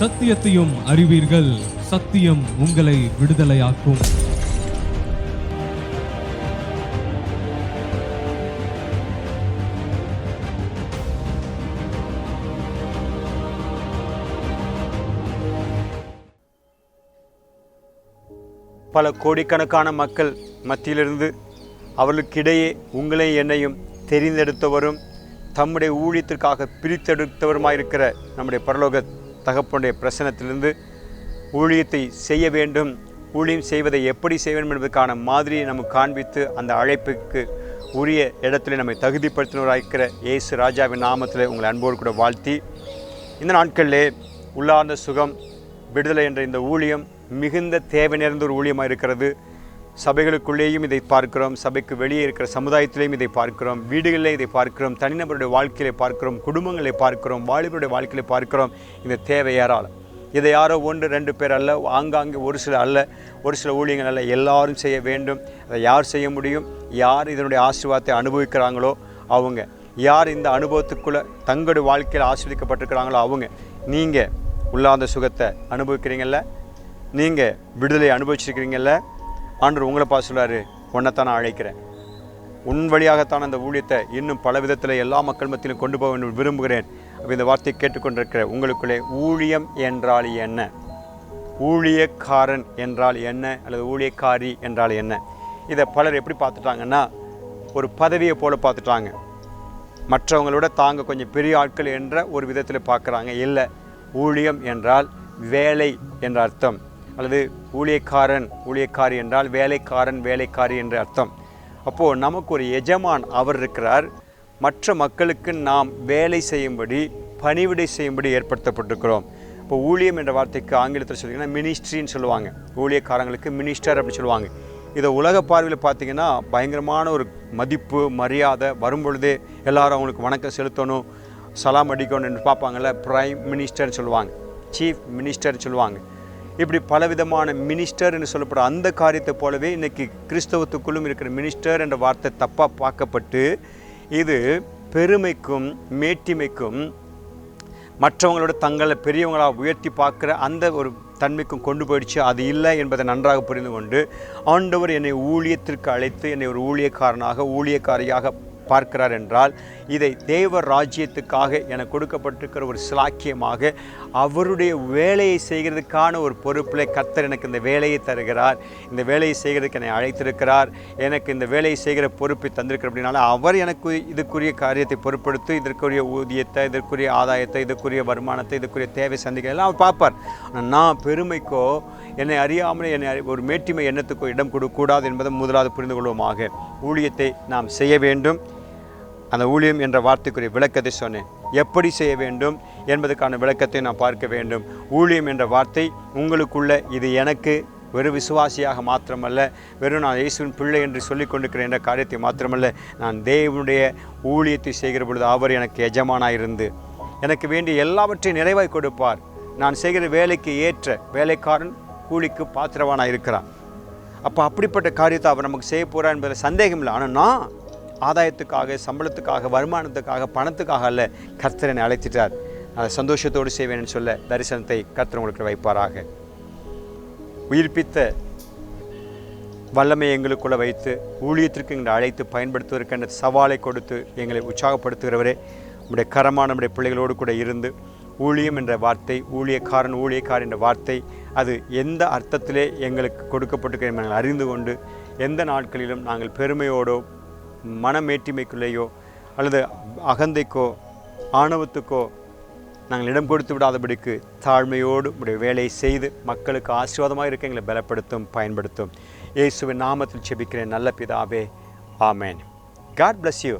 சத்தியத்தையும் அறிவீர்கள். சத்தியம் உங்களை விடுதலையாக்கும். பல கோடிக்கணக்கான மக்கள் மத்தியிலிருந்து அவர்களுக்கிடையே உங்களை என்னையும் தெரிந்தெடுத்தவரும் தம்முடைய ஊழியத்திற்காக பிரித்தெடுத்தவருமாயிருக்கிற நம்முடைய பரலோக தகப்பனுடைய பிரசனத்திலிருந்து ஊழியத்தை செய்ய வேண்டும். ஊழியம் செய்வதை எப்படி செய்ய வேண்டும் என்பதற்கான மாதிரியை நமக்கு காண்பித்து அந்த அழைப்புக்கு உரிய இடத்துல நம்மை தகுதிப்படுத்தினவராயிருக்கிற இயேசு ராஜாவின் நாமத்தில் உங்களை அன்போடு கூட வாழ்த்தி இந்த நாட்களிலே உள்ளார்ந்த சுகம் விடுதலை என்ற இந்த ஊழியம் மிகுந்த தேவை நிறைந்த ஒரு ஊழியமாக இருக்கிறது சபைகளுக்குள்ளேயும் இதை பார்க்கிறோம். சபைக்கு வெளியே இருக்கிற சமுதாயத்திலேயும் இதை பார்க்கிறோம். வீடுகளிலே இதை பார்க்கிறோம். தனிநபருடைய வாழ்க்கையிலே பார்க்கிறோம். குடும்பங்களை பார்க்கிறோம். வாலிபருடைய வாழ்க்கையிலே பார்க்கிறோம். இந்த தேவை ஏராளம். இதை யாரோ ஒன்று ரெண்டு பேர் அல்ல ஆங்காங்கே ஒரு சில அல்ல ஒரு சில ஊழியங்கள் அல்ல எல்லாரும் செய்ய வேண்டும். அதை யார் செய்ய முடியும்? யார் இதனுடைய ஆசீர்வாதத்தை அனுபவிக்கிறாங்களோ அவங்க. யார் இந்த அனுபவத்துக்குள்ளே தங்களுடைய வாழ்க்கையில் ஆஸ்வதிக்கப்பட்டிருக்கிறாங்களோ அவங்க. நீங்கள் உள்ளாந்த சுகத்தை அனுபவிக்கிறீங்கள்ல நீங்கள் விடுதலை அனுபவிச்சிருக்கிறீங்கல்ல? ஆண்டு உங்களை பார்த்து சொல்றாரு உன்னைத்தான் நான் அழைக்கிறேன். உன் வழியாகத்தான் அந்த ஊழியத்தை இன்னும் பல விதத்தில் எல்லா மக்கள் மத்தியிலும் கொண்டு போக வேண்டும் விரும்புகிறேன். அப்படி இந்த வார்த்தையை கேட்டுக்கொண்டிருக்கிற உங்களுக்குள்ளே ஊழியம் என்றால் என்ன? ஊழியக்காரன் என்றால் என்ன? அல்லது ஊழியக்காரி என்றால் என்ன? இதை பலர் எப்படி பார்த்துட்டாங்கன்னா ஒரு பதவியை போல பார்த்துட்டாங்க. மற்றவங்களோட தாங்க கொஞ்சம் பெரிய ஆட்கள் என்ற ஒரு விதத்தில் பார்க்குறாங்க. இல்லை ஊழியம் என்றால் வேலை என்ற அர்த்தம். அல்லது ஊழியக்காரன் ஊழியக்காரி என்றால் வேலைக்காரன் வேலைக்காரி என்ற அர்த்தம். அப்போது நமக்கு ஒரு எஜமான் அவர் இருக்கிறார். மற்ற மக்களுக்கு நாம் வேலை செய்யும்படி பணிவிடை செய்யும்படி ஏற்படுத்தப்பட்டிருக்கிறோம். இப்போ ஊழியம் என்ற வார்த்தைக்கு ஆங்கிலத்தில் சொல்லிங்கன்னா மினிஸ்ட்ரின்னு சொல்லுவாங்க. ஊழியக்காரங்களுக்கு மினிஸ்டர் அப்படின்னு சொல்லுவாங்க. இதை உலக பார்வையில் பார்த்தீங்கன்னா பயங்கரமான ஒரு மதிப்பு மரியாதை வரும்பொழுதே எல்லோரும் எல்லாரும் அவங்களுக்கு வணக்கம் செலுத்தணும் சலாம் அடிக்கணும்னு பார்ப்பாங்கள்ல பிரைம் மினிஸ்டர்னு சொல்லுவாங்க. சீஃப் மினிஸ்டர்னு சொல்லுவாங்க. இப்படி பலவிதமான மினிஸ்டர்னு சொல்லப்படுற அந்த காரியத்தை போலவே இன்னைக்கு கிறிஸ்தவத்துக்குள்ளும் இருக்கிற மினிஸ்டர் என்ற வார்த்தை தப்பாக பார்க்கப்பட்டு இது பெருமைக்கும் மேட்டிமைக்கும் மற்றவங்களோட தங்களை பெரியவங்களாக உயர்த்தி பார்க்குற அந்த ஒரு தன்மைக்கும் கொண்டு போயிடுச்சு. அது இல்லை என்பதை நன்றாக புரிந்து கொண்டு ஆண்டவர் என்னை ஊழியத்திற்கு அழைத்து என்னை ஒரு ஊழியக்காரனாக ஊழியக்காரியாக பார்க்கிறார் என்றால் இதை தேவ ராஜ்யத்துக்காக எனக்கு கொடுக்கப்பட்டிருக்கிற ஒரு சிலாக்கியமாக அவருடைய வேலையை செய்கிறதுக்கான ஒரு பொறுப்பில் கத்தர் எனக்கு இந்த வேலையை தருகிறார். இந்த வேலையை செய்கிறதுக்கு என்னை அழைத்திருக்கிறார். எனக்கு இந்த வேலையை செய்கிற பொறுப்பை தந்திருக்கிற அப்படின்னால அவர் எனக்கு இதுக்குரிய காரியத்தை பொறுப்படுத்தி இதற்குரிய ஊதியத்தை இதற்குரிய ஆதாயத்தை இதற்குரிய வருமானத்தை இதற்குரிய தேவை சந்திக்க எல்லாம் அவர் பார்ப்பார். நான் பெருமைக்கோ என்னை அறியாமலே என்னை அறி- ஒரு மேட்டிமை எண்ணத்துக்கோ இடம் கொடுக்கூடாது என்பதை முதலாவது புரிந்து கொள்வோமாக. ஊழியத்தை நாம் செய்ய வேண்டும். அந்த ஊழியம் என்ற வார்த்தைக்குரிய விளக்கத்தை சொன்னேன். எப்படி செய்ய வேண்டும் என்பதற்கான விளக்கத்தை நான் பார்க்க வேண்டும். ஊழியம் என்ற வார்த்தை உங்களுக்குள்ள இது எனக்கு வெறும் விசுவாசியாக மாத்திரமல்ல வெறும் நான் இயேசுவின் பிள்ளை என்று சொல்லிக் கொண்டிருக்கிறேன் என்ற காரியத்தை மாத்திரமல்ல நான் தேவனுடைய ஊழியத்தை செய்கிற பொழுது அவர் எனக்கு எஜமானாக இருந்து எனக்கு வேண்டிய எல்லாவற்றையும் நிறைவாய் கொடுப்பார். நான் செய்கிற வேலைக்கு ஏற்ற வேலைக்காரன் கூலிக்கு பாத்திரவானாக இருக்கிறான். அப்போ அப்படிப்பட்ட காரியத்தை அவர் நமக்கு செய்ய போகிறார் என்பதில் சந்தேகம் இல்லை ஆனால் நான் ஆதாயத்துக்காக சம்பளத்துக்காக வருமானத்துக்காக பணத்துக்காக அல்ல கர்த்தர் என்னை அழைத்திட்டார். அதை சந்தோஷத்தோடு செய்வேன் சொல்ல தரிசனத்தை கர்த்தர் உங்களுக்கு வைப்பாராக. உயிர்ப்பித்த வல்லமை எங்களுக்குள்ள வைத்து ஊழியத்திற்கு எங்களை அழைத்து பயன்படுத்துவதற்கான சவாலை கொடுத்து எங்களை உற்சாகப்படுத்துகிறவரே நம்முடைய கரமான நம்முடைய பிள்ளைகளோடு கூட இருந்து ஊழியம் என்ற வார்த்தை ஊழியக்காரன் ஊழியக்கார் என்ற வார்த்தை அது எந்த அர்த்தத்திலே எங்களுக்கு கொடுக்கப்பட்டிருக்கிற நாங்கள் அறிந்து கொண்டு எந்த நாட்களிலும் நாங்கள் பெருமையோடோ மனமேட்டிமைக்குள்ளேயோ அல்லது அகந்தைக்கோ ஆணவத்துக்கோ நாங்கள் இடம் கொடுத்து விடாதபடிக்கு தாழ்மையோடு உடைய வேலையை செய்து மக்களுக்கு ஆசீர்வாதமாக இருக்க எங்களை பலப்படுத்தும் பயன்படுத்தும். இயேசுவின் நாமத்தில் செபிக்கிறேன். நல்ல பிதாவே. ஆமேன். God bless you